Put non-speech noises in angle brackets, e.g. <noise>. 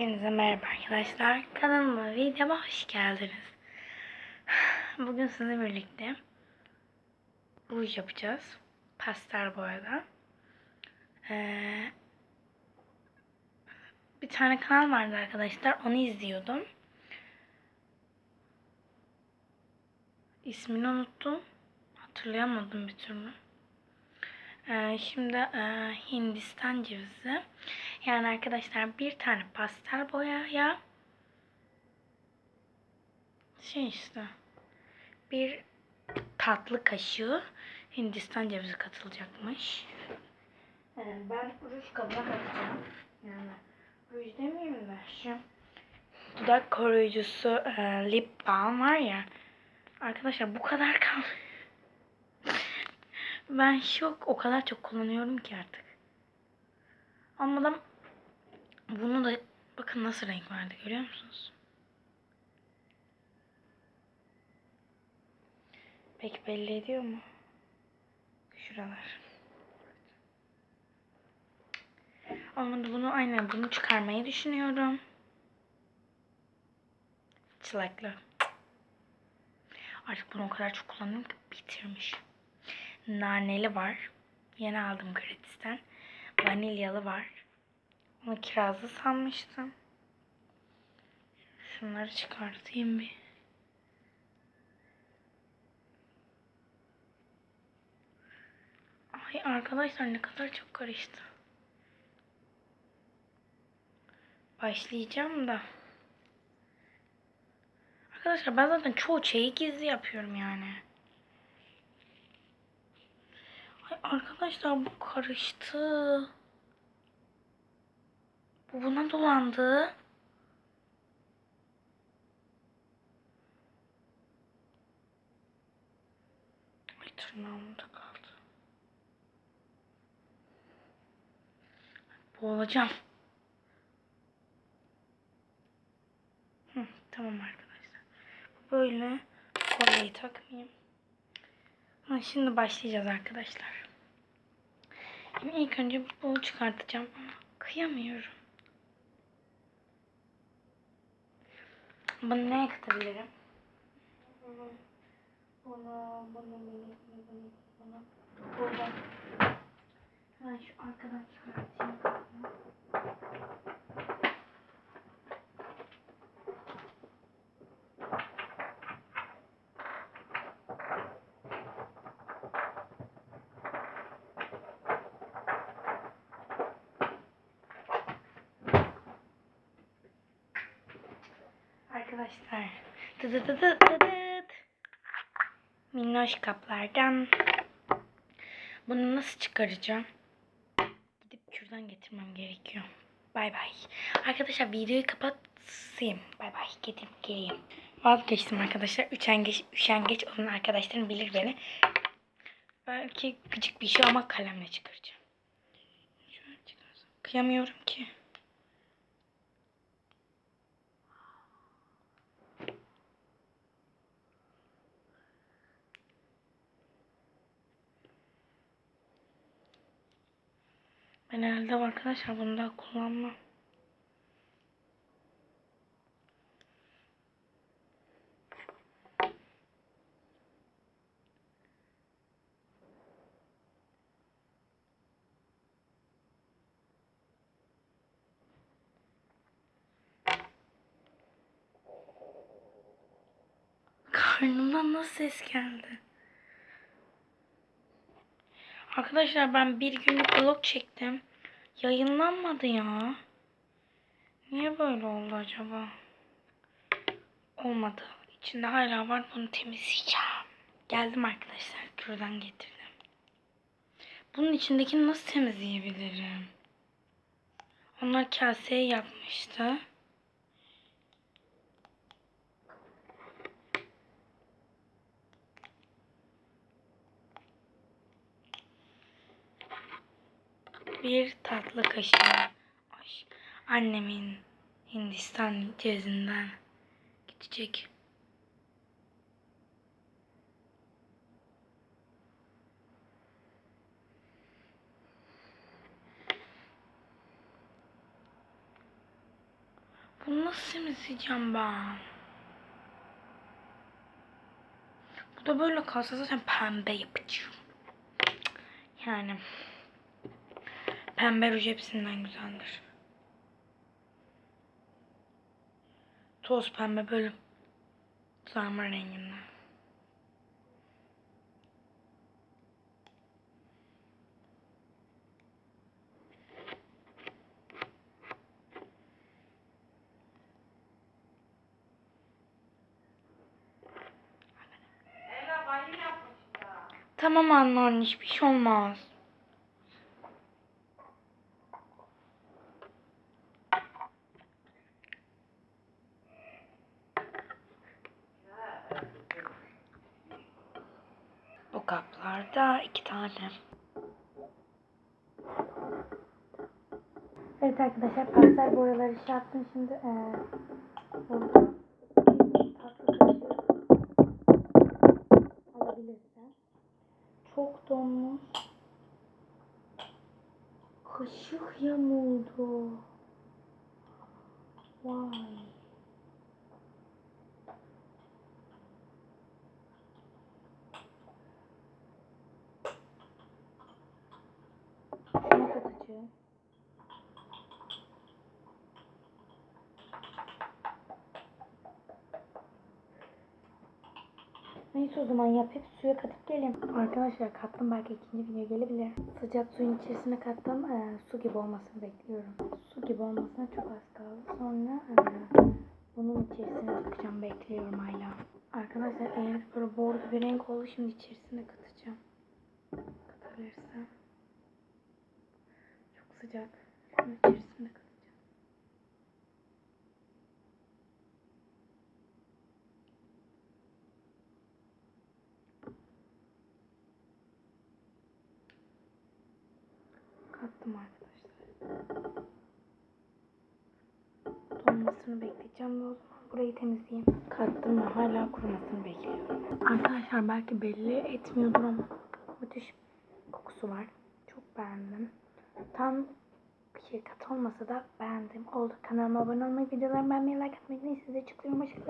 Hepinize merhaba arkadaşlar. Kanalıma videoma hoş geldiniz. <sighs> Bugün sizinle birlikte ruj yapacağız. Pastel boyada. Ee, bir tane kanal vardı arkadaşlar. Onu izliyordum. İsmini unuttum. Hatırlayamadım bir türlü. Ee, şimdi e, Hindistan cevizi. Yani arkadaşlar bir tane pastel boyaya şey işte bir tatlı kaşığı Hindistan cevizi katılacakmış. Ee, ben ruj kabına katacağım. Yani ruj demeyeyim de şu dudak koruyucusu e, lip balm var ya. Arkadaşlar bu kadar kal. Ben şok o kadar çok kullanıyorum ki artık. Da bunu da bakın nasıl renk verdi görüyor musunuz? Peki belli ediyor mu? Şuralar. Ama bunu aynen bunu çıkarmayı düşünüyorum. Çilekli. Artık bunu o kadar çok kullanıyorum ki bitirmiş. Naneli var. Yeni aldım gratisten. Vanilyalı var. Onu kirazlı sanmıştım. Şunları çıkartayım bir. Ay arkadaşlar ne kadar çok karıştı. Başlayacağım da. Arkadaşlar ben zaten çoğu şeyi gizli yapıyorum yani. Ay arkadaşlar bu karıştı. Bu buna dolandı. Ay tırnağımda kaldı. Boğulacağım. Hı, tamam arkadaşlar. Böyle kolyeyi takmayayım. Ha, şimdi başlayacağız arkadaşlar. Şimdi ilk önce bunu çıkartacağım ama kıyamıyorum. Bunu neye katabilirim? Bunu, bunu, bunu, bunu, bunu, bunu. Hemen şu arkadan çıkartayım. Arkadaşlar. Dı dı dı. Minnoş kaplardan. Bunu nasıl çıkaracağım? Gidip kürdan getirmem gerekiyor. Bay bay. Arkadaşlar videoyu kapatayım. Bay bay. Gidip geleyim. Vazgeçtim arkadaşlar. Üşengeç, üşengeç olan arkadaşlarım bilir beni. Belki küçük bir şey ama kalemle çıkaracağım. Şöyle çıkarsam. Kıyamıyorum ki. Ben herhalde arkadaşlar bunu daha kullanmam. Karnımdan nasıl ses geldi? Arkadaşlar ben bir günlük vlog çektim. Yayınlanmadı ya. Niye böyle oldu acaba? Olmadı. İçinde hala var. Bunu temizleyeceğim. Geldim arkadaşlar. Kürdan getirdim. Bunun içindekini nasıl temizleyebilirim? Onlar kaseye yapmıştı. Bir tatlı kaşığı annemin Hindistan cevizinden gidecek. Bunu nasıl temizleyeceğim ben? Bu da böyle kalsa zaten pembe yapacağım. Yani pembe ruj hepsinden güzeldir. Toz pembe böyle sarma renginden. Tamam anne anne hiçbir şey olmaz. Bu kaplarda iki tane. Evet arkadaşlar pastel boyaları şey yaptım şimdi burada tatlı kaşığı alabilirsen. Çok donmuş. Kaşık yamuldu. Vay. Katacağım. Neyse o zaman yapıp suya katıp geleyim. Arkadaşlar kattım belki ikinci video gelebilir. Sıcak suyun içerisine kattım. Ee, su gibi olmasını bekliyorum. Su gibi olmasına çok az kaldı. Sonra e, bunun içerisine dökeceğim. Bekliyorum hala. Arkadaşlar eğer böyle bordo bir renk oldu şimdi içerisine katacağım. Katabilirsem. Sıcak. Şunun içerisine katacağım. Kattım arkadaşlar. Donmasını bekleyeceğim ve o burayı temizleyeyim. Kattım ve hala kurumasını bekliyorum. Arkadaşlar belki belli etmiyordur ama müthiş kokusu var. Çok beğendim. Tam şey kat olmasa da beğendim. Oldu. Kanalıma abone olmayı, videolarımı beğenmeyi, like atmayı, size çıkıyorum. Hoşçakalın.